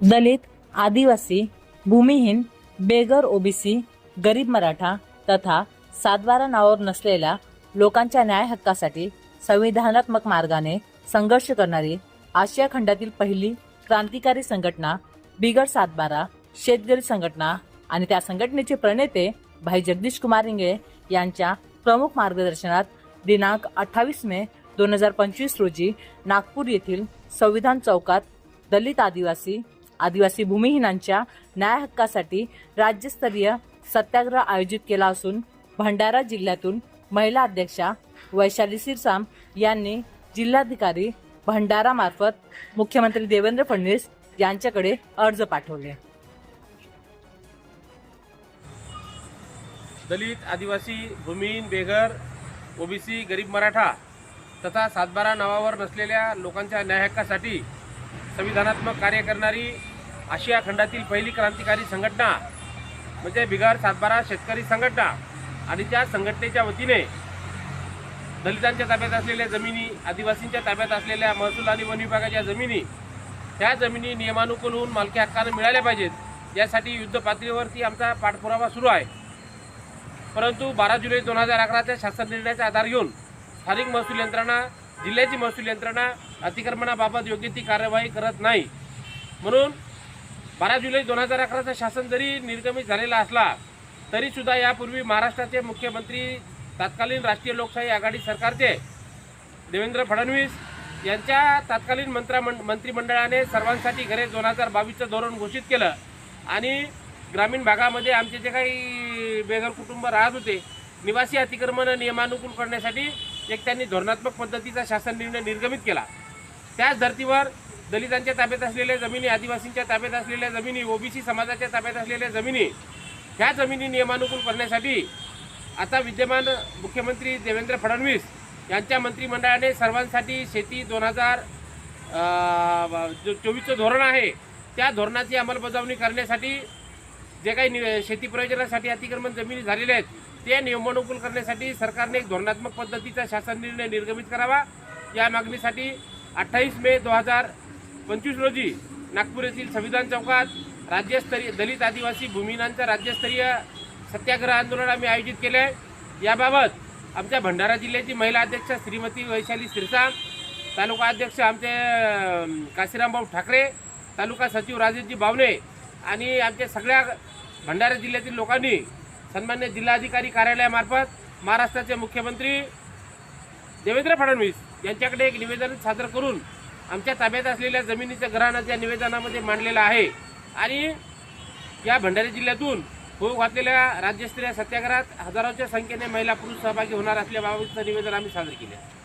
दलित आदिवासी भूमिहीन बेघर ओबीसी गरीब मराठा तथा सातबारा नावावर नसलेल्या लोकांच्या न्याय हक्कासाठी संविधानात्मक मार्गाने संघर्ष करणारी आशिया खंडातील पहिली क्रांतिकारी संघटना बिगड सातबारा शेतकरी संघटना आणि त्या संघटनेचे प्रणेते भाई जगदीश कुमार इंगळे यांच्या प्रमुख मार्गदर्शनात दिनांक अठ्ठावीस मे दोन हजार पंचवीस रोजी नागपूर येथील संविधान चौकात दलित आदिवासी आदिवासी भूमिहीनांच्या न्याय हक्कासाठी राज्यस्तरीय सत्याग्रह आयोजित केला असून भंडारा जिल्ह्यातून महिला अध्यक्षा वैशाली सिरसाम यांनी जिल्हाधिकारी भंडारा मार्फत मुख्यमंत्री देवेंद्र फडणवीस यांच्याकडे अर्ज पाठवले. दलित आदिवासी भूमिहीन बेघर ओबीसी गरीब मराठा तथा सातबारा नावावर नसलेल्या लोकांच्या न्याय हक्कासाठी संविधानात्मक कार्य करणारी आशिया खंडातील पहिली क्रांतिकारी संघटना म्हणजे बिगार सातबारा शेतकरी संघटना आणि त्या संघटनेच्या वतीने दलितांच्या ताब्यात असलेल्या जमिनी आदिवासींच्या ताब्यात असलेल्या महसूल आणि वन विभागाच्या जमिनी त्या जमिनी नियमानुकूल होऊन मालकी हक्कानं मिळाल्या पाहिजेत. यासाठी युद्ध पातळीवरती आमचा पाठपुरावा सुरू आहे. परंतु बारा जुलै दोन हजार अकराच्या शासन निर्णयाचा आधार घेऊन स्थानिक महसूल यंत्रणा जिल्ह्याची महसूल यंत्रणा अतिक्रमणाबाबत योग्य ती कार्यवाही करत नाही. म्हणून बारा जुलै दोन हजार अकराचा शासन जरी निर्गमित झालेला असला तरीसुद्धा यापूर्वी महाराष्ट्राचे मुख्यमंत्री तत्कालीन राष्ट्रीय लोकशाही आघाडी सरकारचे देवेंद्र फडणवीस यांच्या तत्कालीन मंत्रामंड मंत्रिमंडळाने सर्वांसाठी घरे दोन हजार बावीसचं धोरण घोषित केलं. आणि ग्रामीण भागामध्ये आमचे जे काही बेघर कुटुंब राहत होते निवासी अतिक्रमण नियमानुकूल करण्यासाठी एक त्यांनी धोरणात्मक पद्धतीचा शासन निर्णय निर्गमित केला. त्याच धर्तीवर दलितांच्या ताब्यात असलेल्या जमिनी आदिवासींच्या ताब्यात असलेल्या जमिनी ओबीसी समाजाच्या ताब्यात असलेल्या जमिनी ह्या जमिनी नियमानुकूल करण्यासाठी आता विद्यमान मुख्यमंत्री देवेंद्र फडणवीस यांच्या मंत्रिमंडळाने सर्वांसाठी शेती दोन हजार जो चोवीसचं धोरण आहे त्या धोरणाची अंमलबजावणी करण्यासाठी जे काही नि शेती प्रयोजनासाठी अतिक्रमण जमिनी झालेले आहेत ते नियमानुकूल करण्यासाठी सरकारने एक धोरणात्मक पद्धतीचा शासन निर्णय निर्गमित करावा. या मागणीसाठी अठ्ठावीस मे दोन हजार पंचवीस रोजी नागपूर येथील संविधान चौकात राज्यस्तरीय दलित आदिवासी भूमिनांचं राज्यस्तरीय सत्याग्रह आंदोलन आम्ही आयोजित केले. आहे याबाबत आमच्या भंडारा जिल्ह्याची महिला अध्यक्ष श्रीमती वैशाली सिरसा तालुका अध्यक्ष आमचे काशीरामभाऊ ठाकरे तालुका सचिव राजेशजी बावणे आणि आमच्या सगळ्या भंडारा जिल्ह्यातील लोकांनी सन्मान्य जिल्हाधिकारी कार्यालयामार्फत महाराष्ट्राचे मुख्यमंत्री देवेंद्र फडणवीस यांच्याकडे एक निवेदन सादर करून आमच्या ताब्यात असलेल्या जमिनीचं ग्रहणाचं या निवेदनामध्ये मांडलेलं आहे. आणि या भंडारा जिल्ह्यातून होऊ घातलेल्या राज्यस्तरीय सत्याग्रहात हजारोच्या संख्येने महिला पुरुष सहभागी होणार असल्याबाबतचं निवेदन आम्ही सादर केले.